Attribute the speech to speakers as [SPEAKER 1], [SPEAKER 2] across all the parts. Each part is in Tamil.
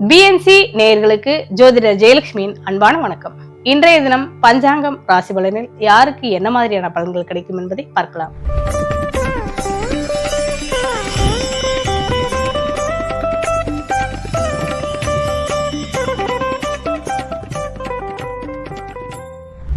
[SPEAKER 1] பிஎன்சி நேயர்களுக்கு ஜோதிடர் ஜெயலட்சுமியின் அன்பான வணக்கம். இன்றைய தினம் பஞ்சாங்கம் ராசி பலனில் யாருக்கு என்ன மாதிரியான பலன்கள் கிடைக்கும் என்பதை பார்க்கலாம்.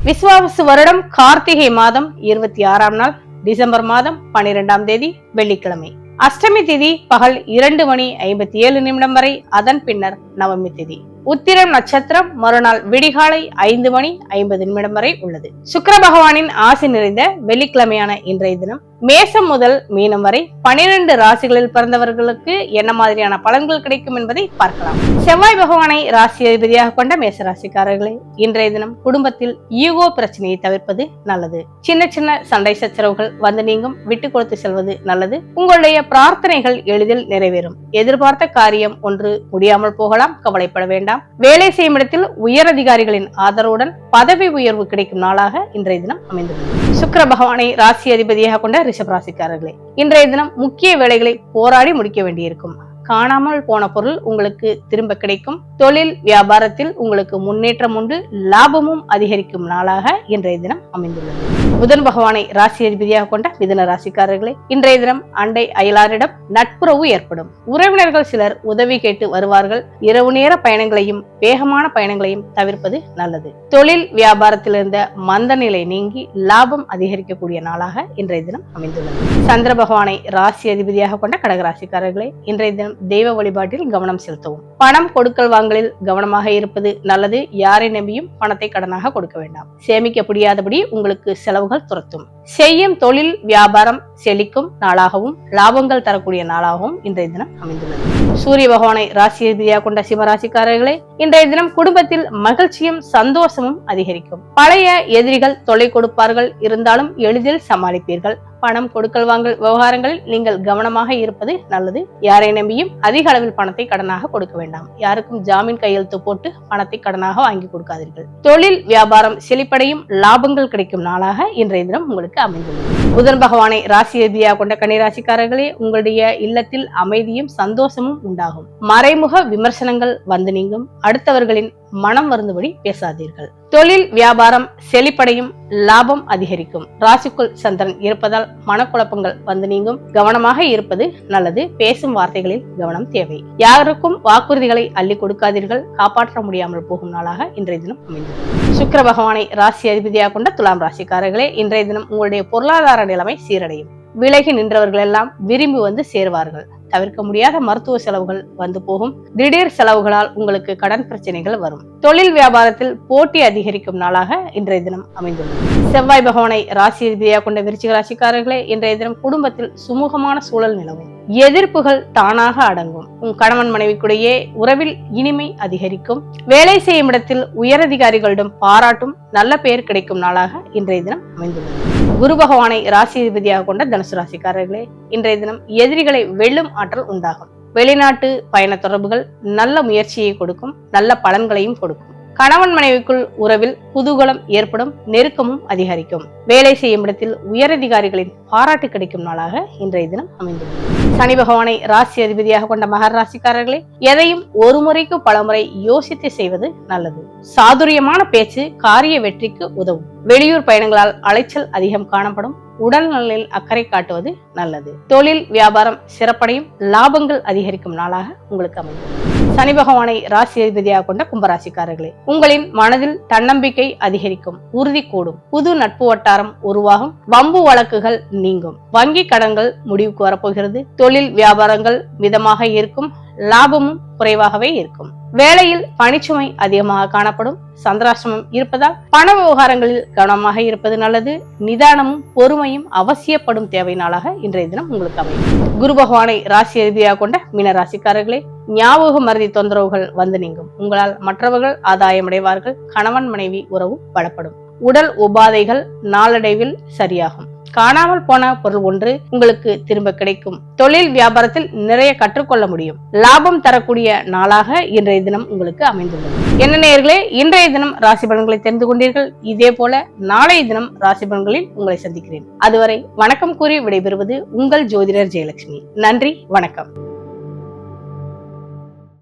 [SPEAKER 1] விஸ்வாவசு வருடம் கார்த்திகை மாதம் இருபத்தி ஆறாம் நாள் டிசம்பர் மாதம் பனிரெண்டாம் தேதி வெள்ளிக்கிழமை. அஷ்டமி திதி பகல் இரண்டு மணி ஐம்பத்தி ஏழு நிமிடம் வரை அதன் பின்னர் நவமி திதி. உத்திரம் நட்சத்திரம் மறுநாள் விடிகாலை ஐந்து மணி ஐம்பது நிமிடம் வரை உள்ளது. சுக்கர பகவானின் ஆசி நிறைந்த வெள்ளிக்கிழமையான இன்றைய தினம் மேசம் முதல் மீனம் வரை பனிரெண்டு ராசிகளில் பிறந்தவர்களுக்கு என்ன மாதிரியான பலன்கள் கிடைக்கும் என்பதை பார்க்கலாம். செவ்வாய் பகவானை ராசி அதிபதியாக கொண்ட மேச ராசிக்காரர்களே இன்றைய தினம் குடும்பத்தில் ஈகோ பிரச்சனையை தவிர்ப்பது நல்லது. சின்ன சின்ன சண்டை சச்சரவுகள் வந்து நீங்கும் விட்டு கொடுத்து செல்வது நல்லது. உங்களுடைய பிரார்த்தனைகள் எளிதில் நிறைவேறும். எதிர்பார்த்த காரியம் ஒன்று முடியாமல் போகலாம் கவலைப்பட வேண்டாம். வேலை செய்யும் இடத்தில் உயர் அதிகாரிகளின் ஆதரவுடன் பதவி உயர்வு கிடைக்கும் நாளாக இன்றைய தினம் அமைந்துள்ளது. சுக்கர பகவானை ராசி அதிபதியாக கொண்ட ரிஷப் ராசிக்காரர்களே இன்றைய தினம் முக்கிய வேலைகளை போராடி முடிக்க வேண்டியிருக்கும். காணாமல் போன பொருள் உங்களுக்கு திரும்ப கிடைக்கும். தொழில் வியாபாரத்தில் உங்களுக்கு முன்னேற்றம் உண்டு லாபமும் அதிகரிக்கும் நாளாக இன்றைய தினம் அமைந்துள்ளது. புதன் பகவானை ராசி அதிபதியாக கொண்ட மிதன ராசிக்காரர்களே இன்றைய தினம் அண்டை அயலாரிடம் நட்புறவு ஏற்படும். உறவினர்கள் சிலர் உதவி கேட்டு வருவார்கள். இரவு நேர பயணங்களையும் வேகமான பயணங்களையும் தவிர்ப்பது நல்லது. தொழில் வியாபாரத்தில் இருந்த மந்த நிலை நீங்கி லாபம் அதிகரிக்கக்கூடிய நாளாக இன்றைய தினம் அமைந்துள்ளது. சந்திர பகவானை ராசி அதிபதியாக கொண்ட கடகராசிக்காரர்களே இன்றைய தினம் தெய்வ வழிபாட்டில் கவனம் செலுத்தவும். பணம் கொடுக்கல் வாங்கலில் கவனமாக இருப்பது நல்லது. யாரை நம்பியும் பணத்தை கடனாக கொடுக்க வேண்டாம். சேமிக்க முடியாதபடி உங்களுக்கு செலவுகள் துரத்தும். செய்யும் தொழில் வியாபாரம் செழிக்கும் நாளாகவும் லாபங்கள் தரக்கூடிய நாளாகவும் இன்றைய தினம் அமைந்துள்ளது. சூரிய பகவானை ராசி ரீதியாக கொண்ட சிம்மராசிக்காரர்களே இன்றைய தினம் குடும்பத்தில் மகிழ்ச்சியும் சந்தோஷமும் அதிகரிக்கும். பழைய எதிரிகள் தொலை கொடுப்பார்கள். இருந்தாலும் எளிதில் சமாளிப்பீர்கள். பணம் கொடுக்கல் வாங்கல் விவகாரங்களில் நீங்கள் கவனமாக இருப்பது நல்லது. யாரை நம்பியும் அதிக அளவில் பணத்தை கடனாக கொடுக்க வேண்டாம். யாருக்கும் ஜாமீன் கையெழுத்து போட்டு பணத்தை கடனாக வாங்கி கொடுக்காதீர்கள். தொழில் வியாபாரம் செழிப்படையும் லாபங்கள் கிடைக்கும் நாளாக இன்றைய தினம் உங்களுக்கு அமைந்துள்ளது. புதன் பகவானை ராசி ரீதியாக கொண்ட கன்னிராசிக்காரர்களே உங்களுடைய இல்லத்தில் அமைதியும் சந்தோஷமும் உண்டாகும். மறைமுக விமர்சனங்கள் வந்து நீங்கும். அடுத்தவர்களின் மனம் வருந்தபடி பேசாதீர்கள். தொழில் வியாபாரம் செழிப்படையும் லாபம் அதிகரிக்கும். ராசிக்குள் சந்திரன் இருப்பதால் மனக்குழப்பங்கள் வந்து நீங்கும். கவனமாக இருப்பது நல்லது. பேசும் வார்த்தைகளில் கவனம் தேவை. யாருக்கும் வாக்குறுதிகளை அள்ளி கொடுக்காதீர்கள். காப்பாற்ற முடியாமல் போகும் நாளாக இன்றைய தினம் அமைந்தது. சுக்கர பகவானை ராசி அதிபதியாக கொண்ட துலாம் ராசிக்காரர்களே இன்றைய தினம் உங்களுடைய பொருளாதார நிலைமை சீரடையும். விலகி நின்றவர்கள் எல்லாம் விரும்பி வந்து சேருவார்கள். தவிர்க்க முடியாத மருத்துவ செலவுகள் வந்து போகும். திடீர் செலவுகளால் உங்களுக்கு கடன் பிரச்சனைகள் வரும். தொழில் வியாபாரத்தில் போட்டி அதிகரிக்கும் நாளாக இன்றைய தினம் அமைந்துள்ளது. செவ்வாய் பகவானை ராசி ரீதியாக கொண்ட விருச்சிக ராசிக்காரர்களே இன்றைய தினம் குடும்பத்தில் சுமூகமான சூழல் நிலவும். எதிர்ப்புகள் தானாக அடங்கும். உன் கணவன் மனைவிக்குடையே உறவில் இனிமை அதிகரிக்கும். வேலை செய்யும் இடத்தில் உயரதிகாரிகளிடம் பாராட்டும் நல்ல பெயர் கிடைக்கும் நாளாக இன்றைய தினம் அமைந்துள்ளது. குரு பகவானை ராசிபதியாக கொண்ட தனுசு ராசிக்காரர்களே இன்றைய தினம் எதிரிகளை வெல்லும் ஆற்றல் உண்டாகும். வெளிநாட்டு பயண தொடர்புகள் நல்ல முயற்சியை கொடுக்கும் நல்ல பலன்களையும் கொடுக்கும். கணவன் மனைவிக்குள் உறவில் குதூகலம் ஏற்படும் நெருக்கமும் அதிகரிக்கும். வேலை செய்யும் இடத்தில் உயரதிகாரிகளின் பாராட்டு கிடைக்கும் நாளாக இன்றைய தினம் அமைந்துள்ளது. சனி பகவானை ராசி அதிபதியாக கொண்ட மகர ராசிக்காரர்களே எதையும் ஒரு முறைக்கு பலமுறை யோசித்து செய்வது நல்லது. சாதுரியமான பேச்சு காரிய வெற்றிக்கு உதவும். வெளியூர் பயணங்களால் அலைச்சல் அதிகம் காணப்படும். உடல் நலனில் அக்கறை காட்டுவது நல்லது. தொழில் வியாபாரம் சிறப்படையும். லாபங்கள் அதிகரிக்கும் நாளாக உங்களுக்கு அமையும். சனி பகவானை ராசி அதிபதியாக கொண்ட கும்பராசிக்காரர்களே உங்களின் மனதில் தன்னம்பிக்கை அதிகரிக்கும் உறுதி கூடும் புது நட்பு வட்டாரம் உருவாகும் வம்பு வழக்குகள் நீங்கும். வங்கி கடன்கள் முடிவுக்கு வரப்போகிறது தொழில் வியாபாரங்கள் மிதமாக இருக்கும் லாபமும் குறைவாகவே இருக்கும். வேலையில் பணிச்சுமை அதிகமாக காணப்படும். சந்திராசிரமம் இருப்பதால் பண விவகாரங்களில் கவனமாக இருப்பது நல்லது. நிதானமும் பொறுமையும் அவசியப்படும் தேவை நாளாக இன்றைய தினம் உங்களுக்கு அமையும். குரு பகவானை ராசி ரீதியாக கொண்ட மீன ராசிக்காரர்களே ஞாபக மருதி தொந்தரவுகள் வந்து நீங்கும். உங்களால் மற்றவர்கள் ஆதாயமடைவார்கள். கணவன் மனைவி உறவு பலப்படும். உடல் உபாதைகள் நாளடைவில் சரியாகும். காணாமல் போன பொருள் ஒன்று உங்களுக்கு திரும்ப கிடைக்கும். தொழில் வியாபாரத்தில் நிறைய கற்றுக்கொள்ள முடியும். லாபம் தரக்கூடிய நாளாக இன்றைய தினம் உங்களுக்கு அமைந்துள்ளது. என்ன நேர்களே இன்றைய தினம் ராசி பலன்களை தெரிந்து கொண்டீர்கள். இதே போல நாளைய தினம் ராசி பலன்களில் உங்களை சந்திக்கிறேன். அதுவரை வணக்கம் கூறி விடைபெறுவது உங்கள் ஜோதிடர் ஜெயலட்சுமி. நன்றி வணக்கம்.